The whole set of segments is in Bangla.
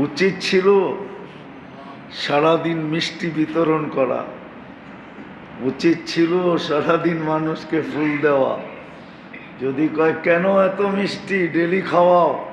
উচিত ছিল সারাদিন মিষ্টি বিতরণ করা। উচিত ছিল সারাদিন মানুষকে ফুল দেওয়া। যদি কয়, কেন এত মিষ্টি? ডেলি খাওয়াও?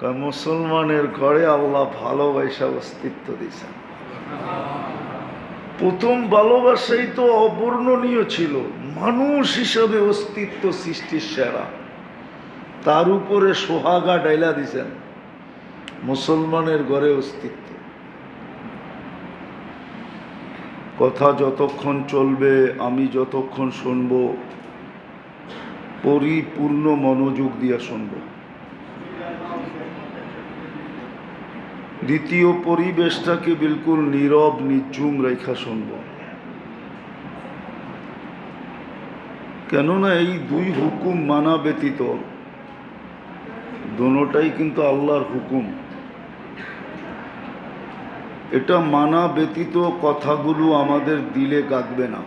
কয়, মুসলমানের ঘরে আল্লাহ ভালোবাসা অস্তিত্ব দিয়েছেন। প্রথম ভালোবাসাই তো অবর্ণনীয় ছিল। মানুষ হিসাবে অস্তিত্ব সৃষ্টির সেরা। তার উপরে সোহাগা ডাইলা দিছেন মুসলমানের ঘরে অস্তিত্ব। কথা যতক্ষণ চলবে, আমি যতক্ষণ শুনব, পরিপূর্ণ মনোযোগ দিয়ে শুনব। দ্বিতীয় পরিবেশটাকে বিলকুল নীরব, নিঝুম রেখা শুনব। কেননা এই দুই হুকুম মানা ব্যতীত দোনোটাই কিন্তু আল্লাহর হুকুম। এটা মানা ব্যতীত কথাগুলো আমাদের দিলে গাঁদবে না।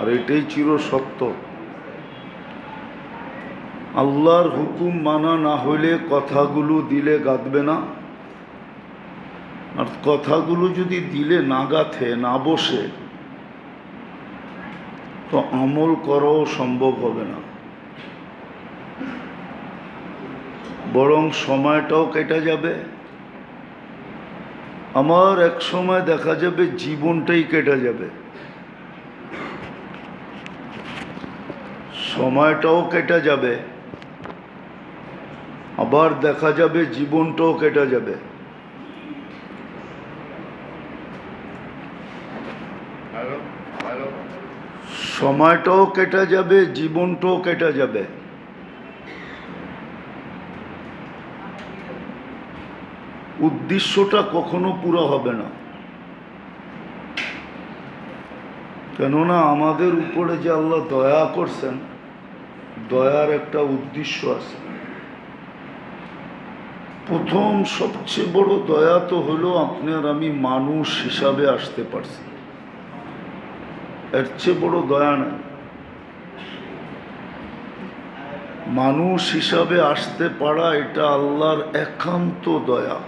আর এটাই চির সত্য। আল্লাহর হুকুম মানা না হইলে কথাগুলো দিলে গাঁদবে না। আর কথাগুলো যদি দিলে না গাথে, না বসে, তো আমল করাও সম্ভব হবে না। বরং সময়টাও কেটে যাবে। আমার এক সময় দেখা যাবে জীবনটাই কেটে যাবে। সময়টাও কেটে যাবে। আবার দেখা যাবে জীবনটাও কেটে যাবে। সময়টাও কেটে যাবে জীবনটাও কেটে যাবে। উদ্দেশ্যটা কখনো পুরো হবে না। কেননা আমাদের উপরে যে আল্লাহ দয়া করছেন, দয়ার একটা উদ্দেশ্য আছে। প্রথম সবচেয়ে বড় দয়া তো হলো আপনার আমি মানুষ হিসাবে আসতে পারছি। এর চেয়ে বড় দয়া নাই। মানুষ হিসাবে আসতে পারা এটা আল্লাহর একান্ত দয়া।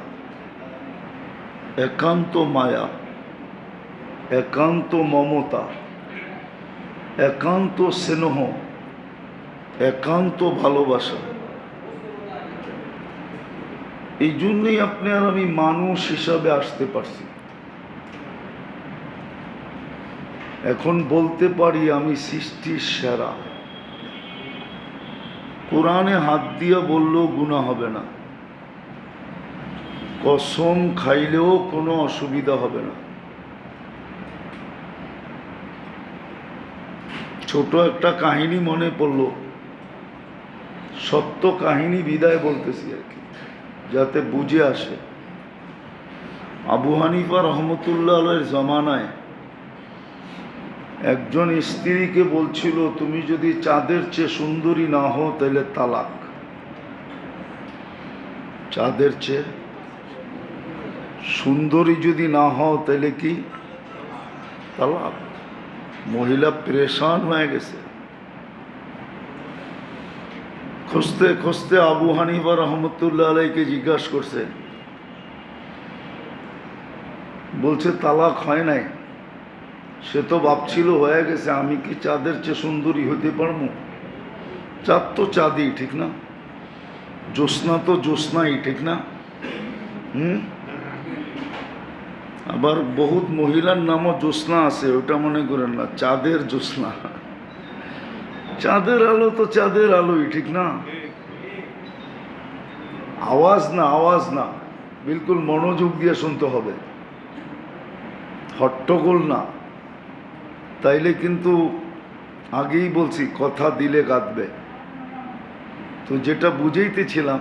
একান্ত মায়া, একান্ত মমতা, একান্ত স্নেহ, একান্ত ভালোবাসা। এই জন্যই আপনি আর আমি মানুষ হিসাবে আসতে পারছি। এখন বলতে পারি আমি সৃষ্টির সেরা। কোরআনে হাত দিয়ে বললেও গুণা হবে না। কসম খাইলেও কোনো অসুবিধা হবে না। ছোট একটা কাহিনী মনে পড়ল। সত্য কাহিনী বিদায় বলতেছি আর কি, যাতে বুঝে আসে। আবু হানিফা রহমতুল্লাহ জমানায় একজন স্ত্রীকে বলছিল, তুমি যদি চাঁদের চেয়ে সুন্দরী না হও, তাহলে তালাক। চাঁদের চেয়ে সুন্দরী যদি না হও, তাহলে কি? তালাক। মহিলা প্রেশান হয়ে গেছে। খুঁজতে খুঁজতে আবু হানিফা রহমতুল্লাহ আলাইকে জিজ্ঞাসা করছে। বলছে, তালাক হয় নাই। সে তো ভাবছিল হয়ে গেছে, আমি কি চাঁদের চেয়ে সুন্দরী হতে পারব? চাঁদ তো চাঁদই, ঠিক না? জ্যোৎস্না তো জ্যোৎস্নাই, ঠিক না? হুম? আবার বহুত মহিলার নামও জ্যোৎস্না আছে, ওটা মনে করেন না, চাঁদের জ্যোৎস্না। চাঁদের আলো তো চাঁদের আলোই, ঠিক না? আওয়াজ না আওয়াজ না, বিলকুল মনোযোগ দিয়ে শুনতে হবে। হট্টগোল না। তাইলে কিন্তু আগেই বলছি, কথা দিলে গাঁদবে তো যেটা বুঝেইতেছিলাম,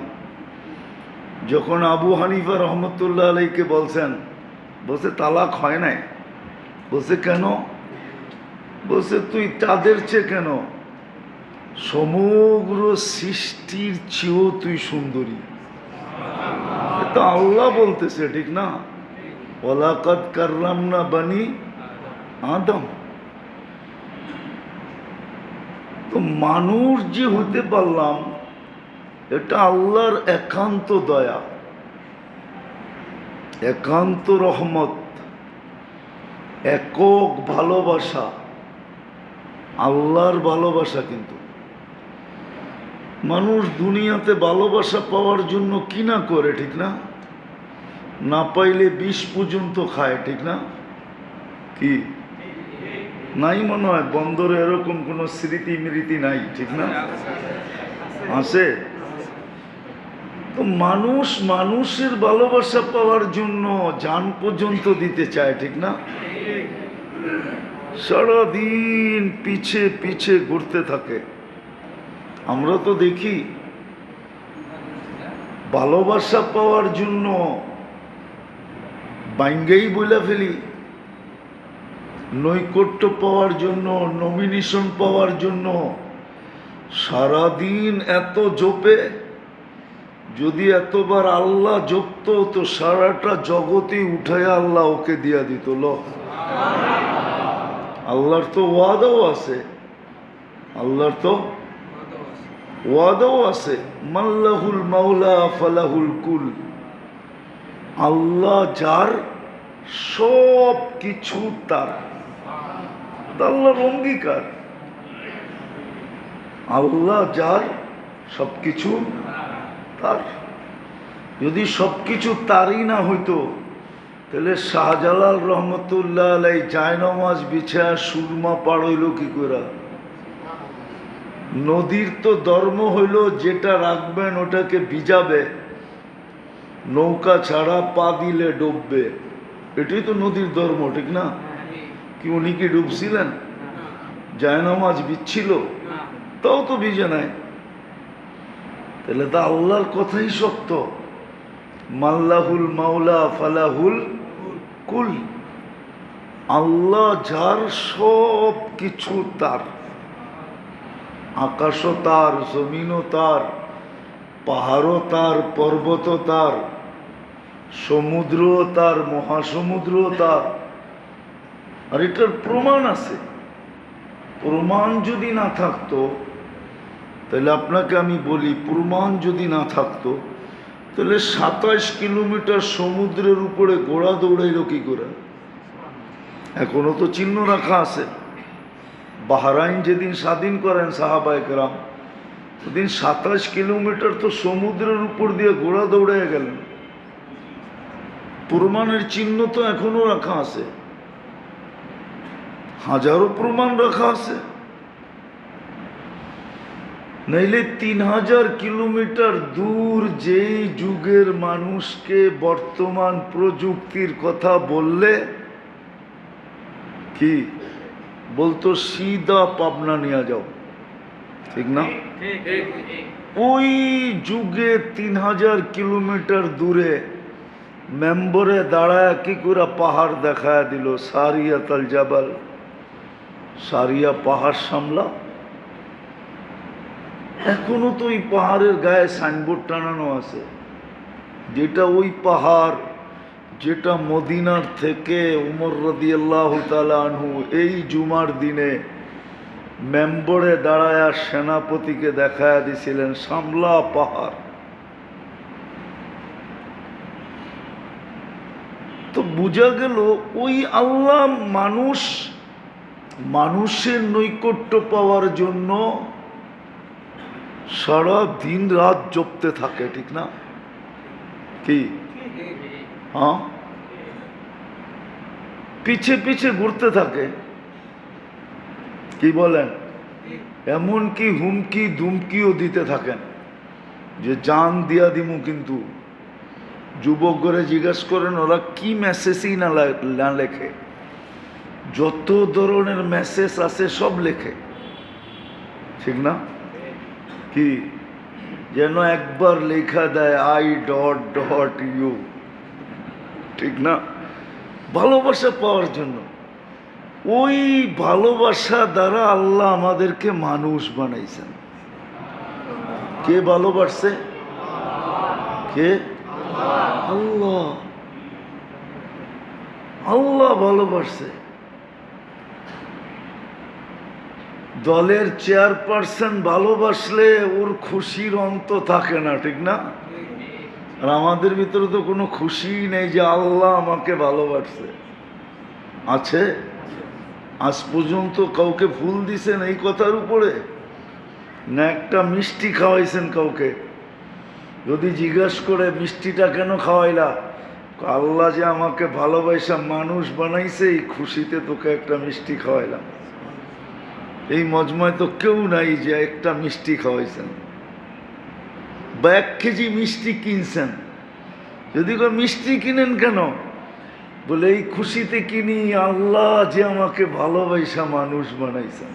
যখন আবু হানিফা রহমতুল্লাহ আলাইকে বলছেন বলছে, তালাক হয় নাই। বলছে, কেন? বলছে, তুই তাদের চেয়ে কেন? সমগ্র সৃষ্টির চেয়েও তুই সুন্দরী। তো আল্লাহ বলতেছে, ঠিক না? ওলাকাত কারলাম না বানি আদম। তো মানুষ যে হতে পারলাম, এটা আল্লাহর একান্ত দয়া। একান্ত রহমত, একক ভালোবাসা, আল্লাহর ভালোবাসা কিন্তু। মানুষ দুনিয়াতে ভালোবাসা পাওয়ার জন্য কি না করে, ঠিক না? না পাইলে বিষ পর্যন্ত খায়, ঠিক না? কি? নাই মনে হয়, বন্দরে এরকম কোনো স্মৃতি মৃতি নাই, ঠিক না? আছে? তো মানুষ মানুষের ভালোবাসা পাওয়ার জন্য যান পর্যন্ত দিতে চায়, ঠিক না? সারাদিন পিছে পিছে ঘুরতে থাকে। আমরা তো দেখি, ভালোবাসা পাওয়ার জন্য বাইঙ্গেই বলে ফেলি। নৈকট্য পাওয়ার জন্য নমিনেশন পাওয়ার জন্য সারাদিন এত জোপে যদি এতবার আল্লাহ জপত তো সারাটা জগতে উঠায় আল্লাহ ওকে দিয়া দিত, ল। আল্লাহর তো ওয়াদাও আছে। আল্লাহর তো ওয়াদাও আছে। মাল্লাহুল মাওলা ফালাহুল কুল। আল্লাহ যার সব কিছু তার। আল্লাহর অঙ্গীকার। আল্লাহ যার সব কিছু তার যদি সব কিছু তারই না হইতো তাহলে শাহজালাল রহমতুল্লাহ আলাই জায়নমাজ বিছা সুরমা পাড়ইল কি করে নদীর তো ধর্ম হইল যেটা রাখবেন ওটাকে ভিজাবে। নৌকা ছাড়া পা দিলে ডুববে। এটাই তো নদীর ধর্ম ঠিক না? কি উনি কি ডুবছিলেন? জায়নমাজ বিচ্ছিল? তাও তো ভিজে নাই। তাহলে তা আল্লাহর কথাই সত্য। মাল্লাহুল মাওলা ফালাহুল কুল। আল্লাহ যার সব কিছু তার। আকাশও তার, জমিনও তার, পাহাড়ও তার পর্বত তার, সমুদ্রও তার, মহাসমুদ্রও তার। আর এটার প্রমাণ আছে। প্রমাণ যদি না থাকতো তাহলে আপনাকে আমি বলি, প্রমাণ যদি না থাকতো, তাহলে সাতাশ কিলোমিটার সমুদ্রের উপরে ঘোড়া দৌড়াইল কি করে? এখনও তো চিহ্ন রাখা আছে। বাহারাইন যেদিন স্বাধীন করেন সাহাবায়করাম ওদিন সাতাশ কিলোমিটার তো সমুদ্রের উপর দিয়ে ঘোড়া দৌড়ে গেলেন। প্রমাণের চিহ্ন তো এখনও রাখা আছে। হাজারো প্রমাণ রাখা আছে। নইলে তিন হাজার কিলোমিটার দূর যেই যুগের মানুষকে বর্তমান প্রযুক্তির কথা বললে, কি? বলতো, সিধা পাবনা নিয়ে যাও। ঠিক না? ওই যুগে তিন হাজার কিলোমিটার দূরে মেম্বরে দাঁড়ায় কি করে পাহাড় দেখায় দিল? সারিয়া তাল জাবাল। সারিয়া পাহাড় সামলা। এখনও তো ওই পাহাড়ের গায়ে সাইনবোর্ড টানানো আছে। যেটা ওই পাহাড়, যেটা মদিনার থেকে উমর রদি আল্লাহ আনহু এই জুমার দিনে মেম্বরে দাঁড়ায়া সেনাপতিকে দেখায়া দিছিলেন, সামলা পাহাড়। তো বোঝা গেল ওই আল্লাহ মানুষ, মানুষের নৈকট্য পাওয়ার জন্য সারা দিন রাত জপতে থাকে, ঠিক না? কি? হ্যাঁ? পিছে পিছে ঘুরতে থাকে। কি বলেন? এমন কি হুমকি দুমকিও দিতে থাকেন। যে জান দিয়া দিমু কিন্তু। যুবক করে জিজ্ঞেস করেন, ওরা কি মেসেজই না না লেখে? যত ধরনের মেসেজ আছে সব লেখে। ঠিক না? কি? যেন একবার লেখা দেয় আই ডট ডট ইউ ঠিক না? ভালোবাসা পাওয়ার জন্য। ওই ভালোবাসা দ্বারা আল্লাহ আমাদেরকে মানুষ বানাইছেন। কে ভালোবাসছে? কে? আল্লাহ। আল্লাহ ভালোবাসছে। দলের চেয়ারপারসন ভালোবাসলে ওর খুশির অন্ত থাকে না, ঠিক না? আর আমাদের ভিতরে তো কোনো খুশি নেই যে আল্লাহ আমাকে ভালোবাসছে। আছে? আজ পর্যন্ত কাউকে ফুল দিছেন এই কথার উপরে? না একটা মিষ্টি খাওয়াইছেন কাউকে? যদি জিজ্ঞাস করে মিষ্টিটা কেন খাওয়াইলা? আল্লাহ যে আমাকে ভালোবাসা মানুষ বানাইছে, এই খুশিতে তোকে একটা মিষ্টি খাওয়াইলাম। এই মজমায় তো কেউ নাই যে একটা মিষ্টি খাওয়াইছেন। বা এক কেজি মিষ্টি কিনছেন। যদি কেউ মিষ্টি কিনেন কেন? বলে, এই খুশিতে কিনি আল্লাহ যে আমাকে ভালোবাসা মানুষ বানাইছেন।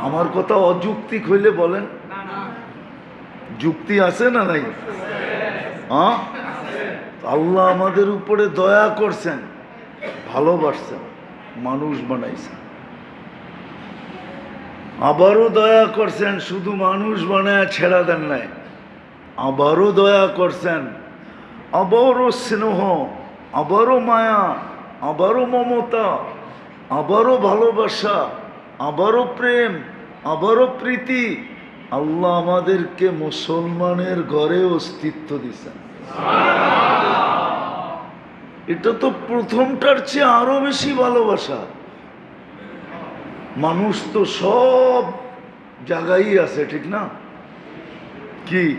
আমার কথা অযুক্তিক হইলে বলেন। যুক্তি আছে না নাই? আল্লাহ আমাদের উপরে দয়া করছেন, ভালোবাসছেন, মানুষ বানাইছেন। আবারও দয়া করছেন শুধু মানুষ বানায় ছেড়া দেন নাই। আবারও দয়া করছেন। আবারও স্নেহ আবারও মায়া আবারও মমতা আবারও ভালোবাসা আবারও প্রেম আবারও প্রীতি। আল্লাহ আমাদেরকে মুসলমানের ঘরে অস্তিত্ব দিছেন এটা তো প্রথমটার চেয়ে আরও বেশি ভালোবাসা। মানুষ তো সব জায়গায় আছে, ঠিক না? কি?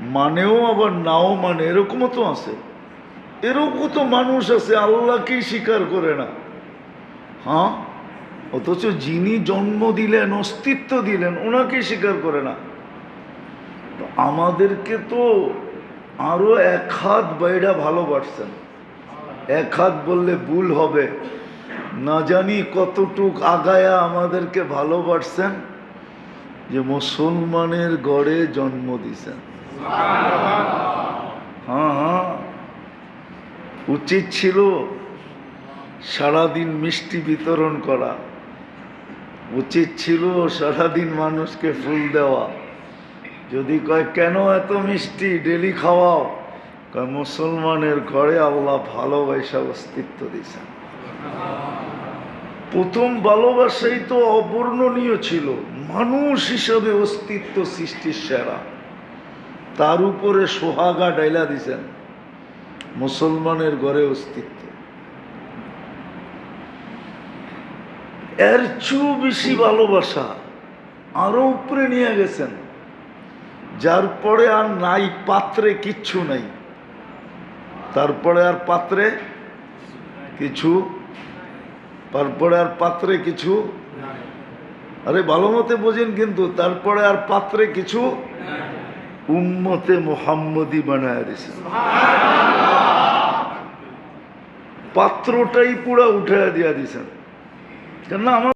মানেও আবার নাও মানে এরকমও তো আছে। এরকম তো মানুষ আছে, আল্লাহকেই স্বীকার করে না। হ্যাঁ? অথচ যিনি জন্ম দিলেন, অস্তিত্ব দিলেন ওনাকে স্বীকার করে না। আমাদেরকে তো আরও এক হাত বাইরা ভালোবাসছেন। এক হাত বললে ভুল হবে। না জানি কতটুক আগায়া আমাদেরকে ভালোবাসছেন যে মুসলমানের গড়ে জন্ম দিছেন। হ্যাঁ হ্যাঁ। উচিত ছিল সারাদিন মিষ্টি বিতরণ করা। উচিত ছিল সারাদিন মানুষকে ফুল দেওয়া। যদি কয়, কেন এত মিষ্টি? ডেলি খাওয়াও? কয়, মুসলমানের ঘরে আল্লাহ ভালোবাসা অস্তিত্ব দিয়েছেন। প্রথম ভালোবাসাই তো অবর্ণনীয় ছিল। মানুষ হিসাবে অস্তিত্ব সৃষ্টির সেরা। তার উপরে সোহাগা ডাইলা দিছেন। মুসলমানের ঘরে অস্তিত্ব। এর চু বেশি ভালোবাসা আরও উপরে নিয়ে গেছেন। যার পরে আর নাই, পাত্রে কিচ্ছু নাই। তারপরে আর পাত্রে কিছু তারপরে আর পাত্রে কিছু? আরে ভালো মতে বোঝেন কিন্তু, তারপরে আর পাত্রে কিছু? উম্মতে মোহাম্মদী বানায় দিছে। পাত্রটাই পুরা উঠে দিয়া দিছেন। কেননা আমার